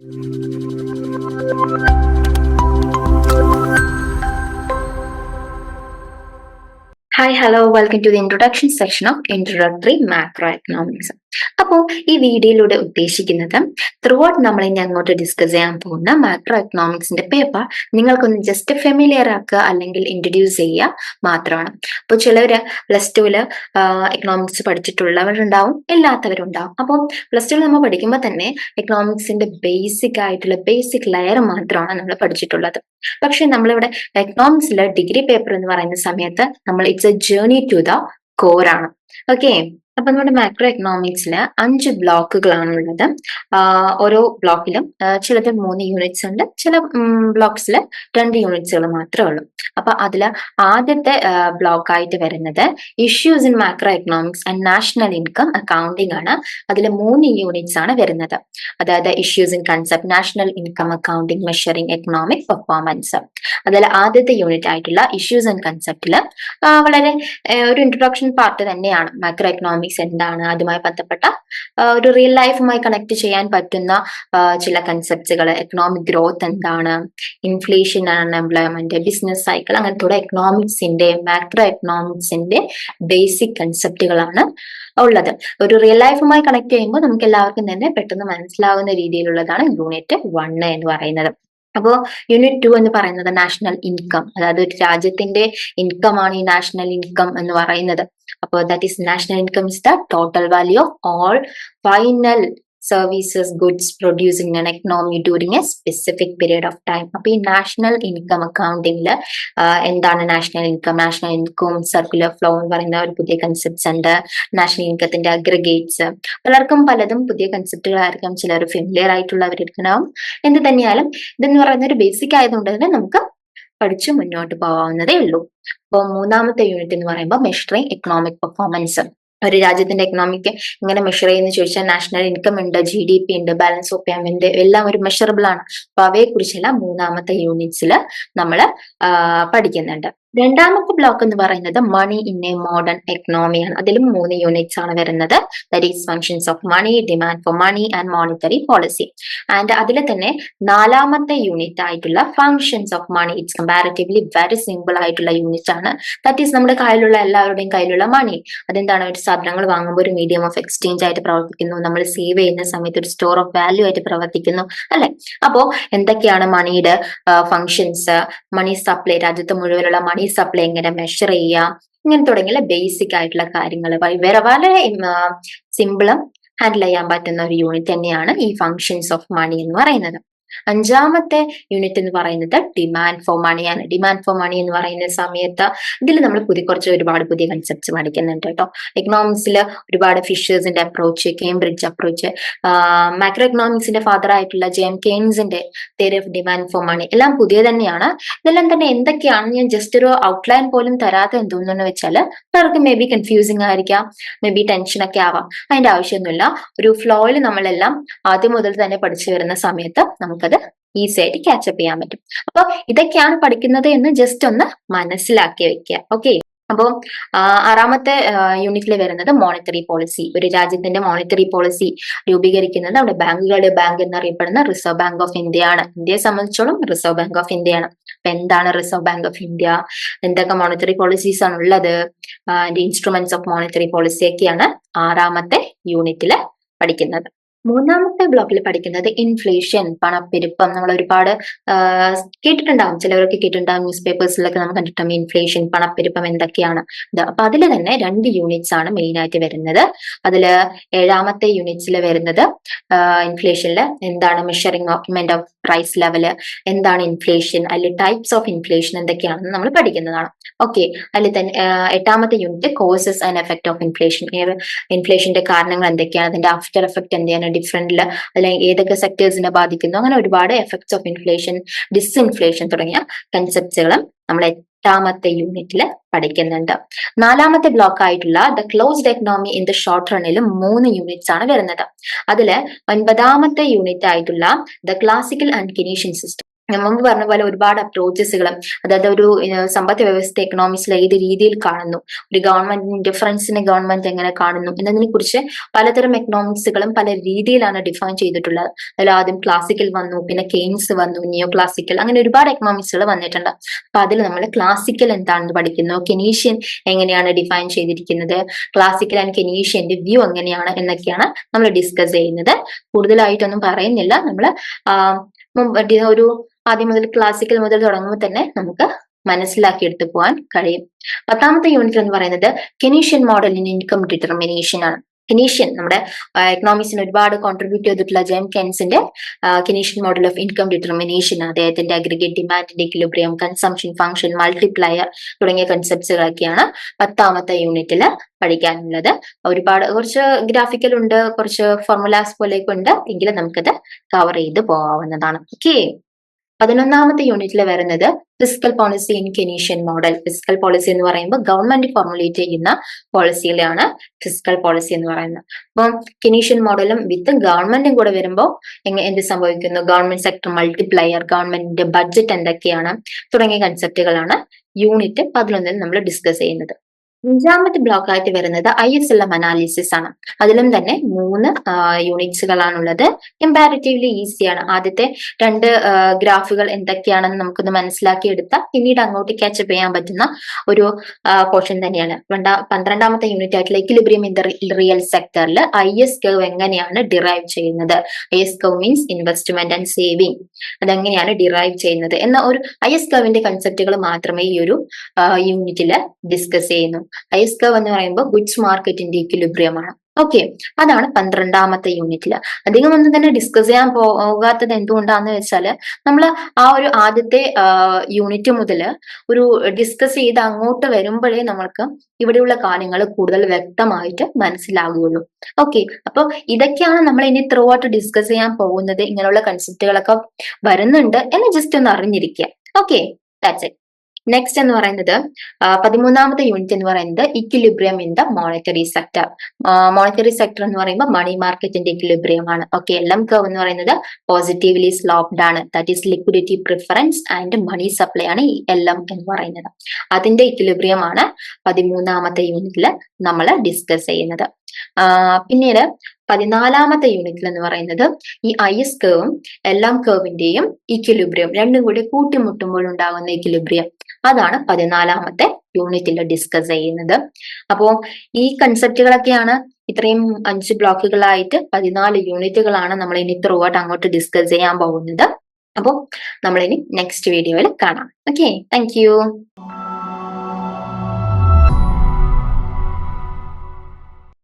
Thank you. Hi hello welcome to the introduction section of introductory macro economics അപ്പോൾ ഈ വീഡിയോയിലൂടെ ഉദ്ദേശിക്കുന്നത് through out നമ്മൾ ഇനി അങ്ങോട്ട് ഡിസ്കസ് ചെയ്യാൻ പോകുന്ന മാക്രോ എക്കണോമിക്സിന്റെ പേപ്പർ നിങ്ങൾക്കൊന്ന് ജസ്റ്റ് ഫെമിലിയർ ആക്കുക അല്ലെങ്കിൽ ഇൻട്രൊഡ്യൂസ് ചെയ്യുക മാത്രമാണ്. അപ്പോൾ ചിലർ പ്ലസ് ടുവിൽ എക്കണോമിക്സ് പഠിച്ചിട്ടുള്ളവരുണ്ടാവും ഇല്ലാത്തവരുണ്ടാവും. അപ്പോൾ പ്ലസ് ടുവിൽ നമ്മൾ പഠിക്കുമ്പോൾ തന്നെ എക്കണോമിക്സിന്റെ ബേസിക് ആയിട്ടുള്ള ബേസിക് ലെയർ മാത്രമാണ് നമ്മൾ പഠിച്ചിട്ടുള്ളത്. പക്ഷെ നമ്മളിവിടെ എക്കണോമിക്സിൽ ഡിഗ്രി പേപ്പർ എന്ന് പറയുന്ന സമയത്ത് നമ്മൾ it's a journey to the core ആണ്. ഓക്കെ അപ്പൊ നമ്മുടെ മാക്രോ എക്കണോമിക്സിൽ അഞ്ച് ബ്ലോക്കുകളാണ് ഉള്ളത്. ഓരോ ബ്ലോക്കിലും ചിലത് മൂന്ന് യൂണിറ്റ്സ് ഉണ്ട് ചില ബ്ലോക്സിൽ രണ്ട് യൂണിറ്റ്സുകൾ മാത്രമേ ഉള്ളൂ. അപ്പൊ അതിൽ ആദ്യത്തെ ബ്ലോക്കായിട്ട് വരുന്നത് issues in macro economics and national income accounting ആണ്. അതിൽ മൂന്ന് യൂണിറ്റ്സ് ആണ് വരുന്നത്. അതായത് issues in concept national income accounting measuring economic performance അതിൽ ആദ്യത്തെ യൂണിറ്റ് ആയിട്ടുള്ള ഇഷ്യൂസ് ആൻഡ് കൺസെപ്റ്റിൽ വളരെ ഒരു ഇൻട്രൊഡക്ഷൻ പാർട്ട് തന്നെയാണ്. മാക്രോ എക്കണോമിക്സ് എന്താണ് അതുമായി ബന്ധപ്പെട്ട ഒരു റിയൽ ലൈഫുമായി കണക്ട് ചെയ്യാൻ പറ്റുന്ന ചില കൺസെപ്റ്റുകൾ എക്കണോമിക് ഗ്രോത്ത് എന്താണ്? Inflation unemployment employment business cycle അങ്ങനത്തെ എക്കണോമിക്സിന്റെ മാക്രോ എക്കണോമിക്സിന്റെ ബേസിക് കൺസെപ്റ്റുകളാണ് ഉള്ളത്. ഒരു റിയൽ ലൈഫുമായി കണക്ട് ചെയ്യുമ്പോൾ നമുക്ക് എല്ലാവർക്കും തന്നെ പെട്ടെന്ന് മനസ്സിലാവുന്ന രീതിയിലുള്ളതാണ് യൂണിറ്റ് വൺ എന്ന് പറയുന്നത്. അപ്പോൾ യൂണിറ്റ് ടു എന്ന് പറയുന്നത് നാഷണൽ ഇൻകം അതായത് ഒരു രാജ്യത്തിന്റെ ഇൻകം ആണ് ഈ നാഷണൽ ഇൻകം എന്ന് പറയുന്നത്. അപ്പോൾ that is national income is the total value of all final services goods producing an economy during a specific period of time അപ്പൊ ഈ നാഷണൽ ഇൻകം അക്കൗണ്ടിങ്ങിൽ എന്താണ് national income national income circular flow എന്ന് പറയുന്ന ഒരു പുതിയ കൺസെപ്റ്റ്സ് ഉണ്ട്. National ഇൻകത്തിന്റെ aggregates പലർക്കും പലതും പുതിയ കൺസെപ്റ്റുകളായിരിക്കും ചിലർ ഫെമിലിയർ ആയിട്ടുള്ളവരിക്കണാവും എന്ത് തന്നെയാലും ഇതെന്ന് പറയുന്ന ഒരു ബേസിക് ആയതുകൊണ്ട് തന്നെ നമുക്ക് പഠിച്ചു മുന്നോട്ട് പോകാവുന്നതേ ഉള്ളൂ. അപ്പോൾ മൂന്നാമത്തെ യൂണിറ്റ് എന്ന് പറയുമ്പോൾ മെഷറിംഗ് എക്കണോമിക് പെർഫോമൻസ് ഒരു രാജ്യത്തിന്റെ എക്കണോമിക്ക് എങ്ങനെ മെഷർ ചെയ്യുന്ന ചോദിച്ചാൽ നാഷണൽ ഇൻകം ഉണ്ട് ജി ഡി പി ഉണ്ട് ബാലൻസ് ഓഫ് പേയ്മെന്റ് എല്ലാം ഒരു മെഷറബിൾ ആണ്. അപ്പൊ അവയെ കുറിച്ചെല്ലാം മൂന്നാമത്തെ യൂണിറ്റ്സിൽ നമ്മൾ പഠിക്കുന്നുണ്ട്. രണ്ടാമത്തെ ബ്ലോക്ക് എന്ന് പറയുന്നത് മണി ഇൻ എ മോഡേൺ എക്കണോമിയാണ് അതിലും മൂന്ന് യൂണിറ്റ്സ് ആണ് വരുന്നത്. That is functions of money demand for money and monetary policy and അതിൽ തന്നെ നാലാമത്തെ യൂണിറ്റ് ആയിട്ടുള്ള functions of money it's comparatively very simple ആയിട്ടുള്ള യൂണിറ്റ് ആണ്. ദാറ്റ് ഈസ് നമ്മുടെ കയ്യിലുള്ള എല്ലാവരുടെയും കയ്യിലുള്ള മണി അതെന്താണ്? ഒരു സാധനങ്ങൾ വാങ്ങുമ്പോൾ ഒരു മീഡിയം ഓഫ് എക്സ്ചേഞ്ച് ആയിട്ട് പ്രവർത്തിക്കുന്നു. നമ്മൾ സേവ് ചെയ്യുന്ന സമയത്ത് ഒരു സ്റ്റോർ ഓഫ് വാല്യൂ ആയിട്ട് പ്രവർത്തിക്കുന്നു അല്ലെ? അപ്പോ എന്തൊക്കെയാണ് മണിയുടെ ഫങ്ഷൻസ് മണി സപ്ലൈ രാജ്യത്ത് മുഴുവനുള്ള മണി സപ്ലൈ എങ്ങനെ മെഷർ ചെയ്യാം ഇങ്ങനെ തുടങ്ങിയുള്ള ബേസിക് ആയിട്ടുള്ള കാര്യങ്ങൾ. വേറെ വളരെ സിമ്പിളും ഹാൻഡിൽ ചെയ്യാൻ പറ്റുന്ന ഒരു യൂണിറ്റ് തന്നെയാണ് ഈ ഫങ്ഷൻസ് ഓഫ് മണി എന്ന് പറയുന്നത്. അഞ്ചാമത്തെ യൂണിറ്റ് എന്ന് പറയുന്നത് ഡിമാൻഡ് ഫോർ മണിയാണ് ഡിമാൻഡ് ഫോർ മണി എന്ന് പറയുന്ന സമയത്ത് ഇതിൽ നമ്മൾ പുതിയ കുറച്ച് ഒരുപാട് പുതിയ കൺസെപ്റ്റ്സ് പഠിക്കുന്നുണ്ട് കേട്ടോ എക്കണോമിക്സിൽ ഒരുപാട് ഫിഷേഴ്സിന്റെ അപ്രോച്ച് കേംബ്രിഡ്ജ് അപ്രോച്ച് മാക്രോ എക്കണോമിക്സിന്റെ ഫാദർ ആയിട്ടുള്ള J M കെയിൻസിന്റെ theory of demand for money എല്ലാം പുതിയ തന്നെയാണ്. ഇതെല്ലാം തന്നെ എന്തൊക്കെയാണ്? ഞാൻ ജസ്റ്റ് ഒരു ഔട്ട്ലൈൻ പോലും തരാതെ എന്തോന്നു വെച്ചാൽ പലർക്ക് മേ ബി കൺഫ്യൂസിങ് ആയിരിക്കാം. മേ ബി ടെൻഷൻ ഒക്കെ ആവാം. അതിന്റെ ആവശ്യമൊന്നുമില്ല. ഒരു ഫ്ലോയിൽ നമ്മളെല്ലാം ആദ്യം മുതൽ തന്നെ പഠിച്ചു വരുന്ന സമയത്ത് നമുക്കത് ഈസി ആയിട്ട് ക്യാച്ചപ്പ് ചെയ്യാൻ പറ്റും. അപ്പൊ ഇതൊക്കെയാണ് പഠിക്കുന്നത് എന്ന് ജസ്റ്റ് ഒന്ന് മനസ്സിലാക്കി വെക്കുക. ഓക്കെ അപ്പോൾ ആറാമത്തെ യൂണിറ്റിൽ വരുന്നത് മോണിറ്ററി പോളിസി ഒരു രാജ്യത്തിന്റെ മോണിറ്ററി പോളിസി രൂപീകരിക്കുന്നത് അവിടെ ബാങ്കുകളുടെ ബാങ്ക് എന്നറിയപ്പെടുന്ന റിസർവ് ബാങ്ക് ഓഫ് ഇന്ത്യ ആണ്. ഇന്ത്യയെ സംബന്ധിച്ചോളം റിസർവ് ബാങ്ക് ഓഫ് ഇന്ത്യ ആണ്. അപ്പൊ എന്താണ് റിസർവ് ബാങ്ക് ഓഫ് ഇന്ത്യ എന്തൊക്കെ മോണിറ്ററി പോളിസീസ് ആണ് ഉള്ളത്? ഇൻസ്ട്രുമെന്റ്സ് ഓഫ് മോണിറ്ററി പോളിസി ഒക്കെയാണ് ആറാമത്തെ യൂണിറ്റിൽ പഠിക്കുന്നത്. മൂന്നാമത്തെ ബ്ലോക്കിൽ പഠിക്കുന്നത് ഇൻഫ്ലേഷൻ പണപ്പെരുപ്പം. നമ്മൾ ഒരുപാട് കേട്ടിട്ടുണ്ടാവും. ചിലവരൊക്കെ കേട്ടിട്ടുണ്ടാവും ന്യൂസ് പേപ്പേഴ്സിലൊക്കെ നമ്മൾ കണ്ടിട്ടുണ്ടാവും ഇൻഫ്ലേഷൻ പണപ്പെരുപ്പം എന്തൊക്കെയാണ്. അപ്പൊ അതിൽ തന്നെ രണ്ട് യൂണിറ്റ്സ് ആണ് മെയിൻ ആയിട്ട് വരുന്നത്. അതിൽ ഏഴാമത്തെ യൂണിറ്റ്സിൽ വരുന്നത് ഇൻഫ്ലേഷനിൽ എന്താണ് measuring of of price level എന്താണ് ഇൻഫ്ലേഷൻ അതിൽ ടൈപ്സ് ഓഫ് ഇൻഫ്ലേഷൻ എന്തൊക്കെയാണെന്ന് നമ്മൾ പഠിക്കുന്നതാണ്. ഓക്കെ അതിൽ തന്നെ എട്ടാമത്തെ unit causes and effect of inflation ഇൻഫ്ലേഷന്റെ കാരണങ്ങൾ എന്തൊക്കെയാണ്? അതിന്റെ ആഫ്റ്റർ എഫക്ട് എന്താണ് ഡിഫറെന്റിൽ അല്ലെങ്കിൽ ഏതൊക്കെ സെക്ടേഴ്സിനെ ബാധിക്കുന്നു. അങ്ങനെ ഒരുപാട് എഫക്ട്സ് ഓഫ് ഇൻഫ്ലേഷൻ ഡിസ്ഇൻഫ്ലേഷൻ തുടങ്ങിയ കൺസെപ്റ്റുകളും നമ്മൾ എട്ടാമത്തെ യൂണിറ്റിൽ പഠിക്കുന്നുണ്ട്. നാലാമത്തെ ബ്ലോക്ക് ആയിട്ടുള്ള the closed economy in the short റണ്ണിലും മൂന്ന് യൂണിറ്റ്സ് ആണ് വരുന്നത്. അതിൽ ഒൻപതാമത്തെ യൂണിറ്റ് ആയിട്ടുള്ള the classical and Keynesian system മുമ്പ് പറഞ്ഞ പോലെ ഒരുപാട് അപ്രോച്ചസുകൾ അതായത് ഒരു സമ്പദ് വ്യവസ്ഥ എക്കണോമിക്സിൽ ഏത് രീതിയിൽ കാണുന്നു ഒരു ഗവൺമെന്റിന് ഡിഫറൻസിനെ ഗവൺമെന്റ് എങ്ങനെ കാണുന്നു എന്നതിനെ കുറിച്ച് പലതരം എക്കണോമിക്സുകളും പല രീതിയിലാണ് ഡിഫൈൻ ചെയ്തിട്ടുള്ളത്. അതിൽ ആദ്യം ക്ലാസിക്കൽ വന്നു പിന്നെ കെയ്ൻസ് വന്നു നിയോ ക്ലാസിക്കൽ അങ്ങനെ ഒരുപാട് എക്കണോമിക്സുകൾ വന്നിട്ടുണ്ട്. അപ്പൊ അതിൽ നമ്മൾ ക്ലാസിക്കൽ എന്താണെന്ന് പഠിക്കുന്നു കെനീഷ്യൻ എങ്ങനെയാണ് ഡിഫൈൻ ചെയ്തിരിക്കുന്നത് ക്ലാസിക്കൽ ആൻഡ് കെനീഷ്യന്റെ വ്യൂ എങ്ങനെയാണ് എന്നൊക്കെയാണ് നമ്മൾ ഡിസ്കസ് ചെയ്യുന്നത്. കൂടുതലായിട്ടൊന്നും പറയുന്നില്ല നമ്മൾ ഒരു ആദ്യം മുതൽ ക്ലാസിക്കൽ മുതൽ തുടങ്ങുമ്പോൾ തന്നെ നമുക്ക് മനസ്സിലാക്കി എടുത്തു പോകാൻ കഴിയും. പത്താമത്തെ യൂണിറ്റ് എന്ന് പറയുന്നത് കെനീഷ്യൻ ഇൻ ഇൻകം ഡിറ്റർമിനേഷൻ ആണ്. കെനീഷ്യൻ നമ്മുടെ എക്കണോമിക്സിന് ഒരുപാട് കോൺട്രിബ്യൂട്ട് ചെയ്തിട്ടുള്ള ജെയിം കെൻസിന്റെ Keynesian model of income determination അദ്ദേഹത്തിന്റെ അഗ്രിഗേറ്റ് ഡിമാൻഡിന്റെ ഇക്വിലിബ്രിയം കൺസംഷൻ ഫംഗ്ഷൻ മൾട്ടിപ്ലയർ തുടങ്ങിയ കൺസെപ്റ്റ്സുകളൊക്കെയാണ് പത്താമത്തെ യൂണിറ്റിൽ പഠിക്കാനുള്ളത്. ഒരുപാട് കുറച്ച് ഗ്രാഫിക്കൽ ഉണ്ട് കുറച്ച് ഫോർമുലാസ് പോലെയൊക്കെ ഉണ്ട്. എങ്കിലും നമുക്കത് കവർ ചെയ്ത് പോകാവുന്നതാണ്. ഓക്കെ പതിനൊന്നാമത്തെ യൂണിറ്റിൽ വരുന്നത് fiscal policy in Keynesian model fiscal policy എന്ന് പറയുമ്പോൾ ഗവൺമെന്റ് ഫോർമുലേറ്റ് ചെയ്യുന്ന പോളിസിയിലാണ് ഫിസിക്കൽ പോളിസി എന്ന് പറയുന്നത്. അപ്പം കെനീഷ്യൻ മോഡലും വിത്ത് ഗവൺമെന്റും കൂടെ വരുമ്പോൾ എങ്ങനെ എന്ത് സംഭവിക്കുന്നു? ഗവൺമെന്റ് സെക്ടർ മൾട്ടിപ്ലയർ ഗവൺമെന്റിന്റെ ബഡ്ജറ്റ് എന്തൊക്കെയാണ്? തുടങ്ങിയ കൺസെപ്റ്റുകളാണ് യൂണിറ്റ് പതിനൊന്നിൽ നമ്മൾ ഡിസ്കസ് ചെയ്യുന്നത്. അഞ്ചാമത്തെ ബ്ലോക്ക് ആയിട്ട് വരുന്നത് I S L M analysis ആണ്. അതിലും തന്നെ മൂന്ന് യൂണിറ്റ്സുകളാണുള്ളത് കമ്പാരിറ്റീവ്ലി ഈസിയാണ് ആദ്യത്തെ രണ്ട് ഗ്രാഫുകൾ എന്തൊക്കെയാണെന്ന് നമുക്കൊന്ന് മനസ്സിലാക്കി എടുത്താൽ പിന്നീട് അങ്ങോട്ട് ക്യാച്ചപ്പ് ചെയ്യാൻ പറ്റുന്ന ഒരു പോർഷൻ തന്നെയാണ്. രണ്ടാ പന്ത്രണ്ടാമത്തെ യൂണിറ്റ് ആയിട്ടുള്ള ഇക്വിലിബ്രിയം ഇൻ ദ റിയൽ സെക്ടറിൽ ഐ എസ് കർവ് എങ്ങനെയാണ് ഡിറൈവ് ചെയ്യുന്നത്? I S curve means investment and saving അതെങ്ങനെയാണ് ഡിറൈവ് ചെയ്യുന്നത്? എന്ന ഒരു ഐ എസ് കർവിന്റെ കൺസെപ്റ്റുകൾ മാത്രമേ ഈ ഒരു യൂണിറ്റിൽ ഡിസ്കസ് ചെയ്യുന്നു. ഐ കവ് എന്ന് പറയുമ്പോൾ ഗുഡ്സ് മാർക്കറ്റിന്റെ ഇക്വിലിബ്രിയമാണ് ഓക്കെ അതാണ് പന്ത്രണ്ടാമത്തെ യൂണിറ്റിൽ അധികം ഒന്നും തന്നെ ഡിസ്കസ് ചെയ്യാൻ പോകാത്തത് എന്തുകൊണ്ടാന്ന് വെച്ചാൽ നമ്മൾ ആ ഒരു ആദ്യത്തെ യൂണിറ്റ് മുതൽ ഒരു ഡിസ്കസ് ചെയ്ത് അങ്ങോട്ട് വരുമ്പോഴേ നമ്മൾക്ക് ഇവിടെയുള്ള കാര്യങ്ങൾ കൂടുതൽ വ്യക്തമായിട്ട് മനസ്സിലാകുകയുള്ളൂ ഓക്കെ അപ്പൊ ഇതൊക്കെയാണ് നമ്മൾ ഇനി ത്രൂ ഔട്ട് ഡിസ്കസ് ചെയ്യാൻ പോകുന്നത്. ഇങ്ങനെയുള്ള കൺസെപ്റ്റുകളൊക്കെ വരുന്നുണ്ട് എന്ന് ജസ്റ്റ് ഒന്ന് അറിഞ്ഞിരിക്കുക. ഓക്കെ ദാറ്റ്സ് ഇറ്റ് നെക്സ്റ്റ് എന്ന് പറയുന്നത് പതിമൂന്നാമത്തെ യൂണിറ്റ് എന്ന് പറയുന്നത് equilibrium in the monetary sector monetary sector എന്ന് പറയുമ്പോൾ മണി മാർക്കറ്റിന്റെ ഇക്വിലിബ്രിയം ആണ്. ഓക്കെ എൽ എം കർവ് എന്ന് പറയുന്നത് പോസിറ്റീവ്ലി സ്ലോപ്ഡ് ആണ്. That is liquidity preference and money supply ആണ് ഈ എൽ എം എന്ന് പറയുന്നത്. അതിന്റെ ഇക്വിലിബ്രിയം ആണ് പതിമൂന്നാമത്തെ യൂണിറ്റിൽ നമ്മൾ ഡിസ്കസ് ചെയ്യുന്നത്. പിന്നീട് പതിനാലാമത്തെ യൂണിറ്റിൽ എന്ന് പറയുന്നത് ഈ ഐ എസ് കർവും എല്ലാം കേവിന്റെയും ഇക്വിലിബ്രിയം രണ്ടും കൂടി കൂട്ടിമുട്ടുമ്പോൾ ഉണ്ടാകുന്ന ഇക്വിലിബ്രിയം അതാണ് പതിനാലാമത്തെ യൂണിറ്റിൽ ഡിസ്കസ് ചെയ്യുന്നത്. അപ്പോ ഈ കൺസെപ്റ്റുകളൊക്കെയാണ് ഇത്രയും അഞ്ച് ബ്ലോക്കുകളായിട്ട് പതിനാല് യൂണിറ്റുകളാണ് നമ്മൾ ഇനി ത്രൂ ആയിട്ട് അങ്ങോട്ട് ഡിസ്കസ് ചെയ്യാൻ പോകുന്നത്. അപ്പോൾ നമ്മളിനി നെക്സ്റ്റ് വീഡിയോയിൽ കാണാം. Okay thank